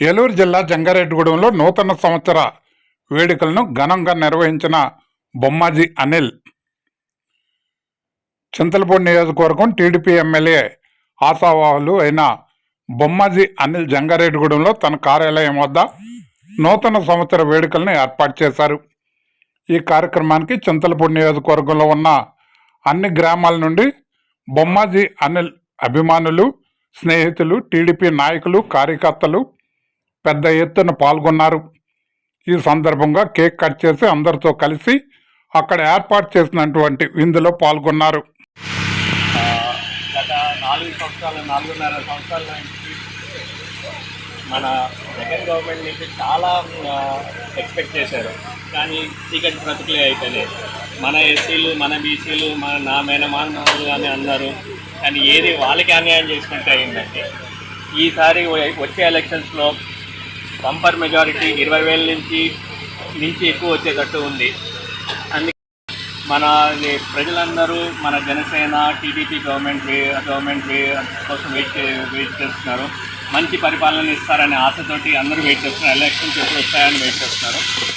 ఏలూరు జిల్లా జంగారెడ్డిగూడెంలో నూతన సంవత్సర వేడుకలను ఘనంగా నిర్వహించిన బొమ్మాజీ అనిల్. చింతలపూడి నియోజకవర్గం టీడీపీ ఎమ్మెల్యే ఆశావాహులు అయిన బొమ్మాజీ అనిల్ జంగారెడ్డిగూడెంలో తన కార్యాలయం వద్ద నూతన సంవత్సర వేడుకలను ఏర్పాటు చేశారు. ఈ కార్యక్రమానికి చింతలపూడి నియోజకవర్గంలో ఉన్న అన్ని గ్రామాల నుండి బొమ్మాజీ అనిల్ అభిమానులు స్నేహితులు టీడీపీ నాయకులు కార్యకర్తలు పెద్ద ఎత్తున పాల్గొన్నారు. ఈ సందర్భంగా కేక్ కట్ చేసి అందరితో కలిసి అక్కడ ఏర్పాటు చేసినటువంటి విందులో పాల్గొన్నారు. గత నాలుగు సంవత్సరాలు నాలుగున్నర సంవత్సరాల నుంచి మన జగన్ గవర్నమెంట్ నుంచి చాలా ఎక్స్పెక్ట్ చేశారు. కానీ టికెట్ బ్రతుకులే అయితేనే మన ఎస్సీలు మన బీసీలు మన నా మేనమానవులు అని అన్నారు. కానీ ఏది వాళ్ళకి అన్యాయం చేసినట్టు అయిందండి ఈసారి వచ్చే ఎలక్షన్స్లో బంపర్ మెజారిటీ ఇరవై వేల నుంచి నుంచి ఎక్కువ వచ్చేటట్టు ఉంది. అందుకే మన ప్రజలందరూ మన జనసేన టీడీపీ గవర్నమెంట్ వే- గవర్నమెంట్ కోసం వెయిట్ వెయిట్ చేస్తున్నారు. మంచి పరిపాలన ఇస్తారనే ఆశతోటి అందరూ వెయిట్ చేస్తున్నారు. ఎలక్షన్స్ ఎప్పుడు వస్తాయని వెయిట్ చేస్తున్నారు.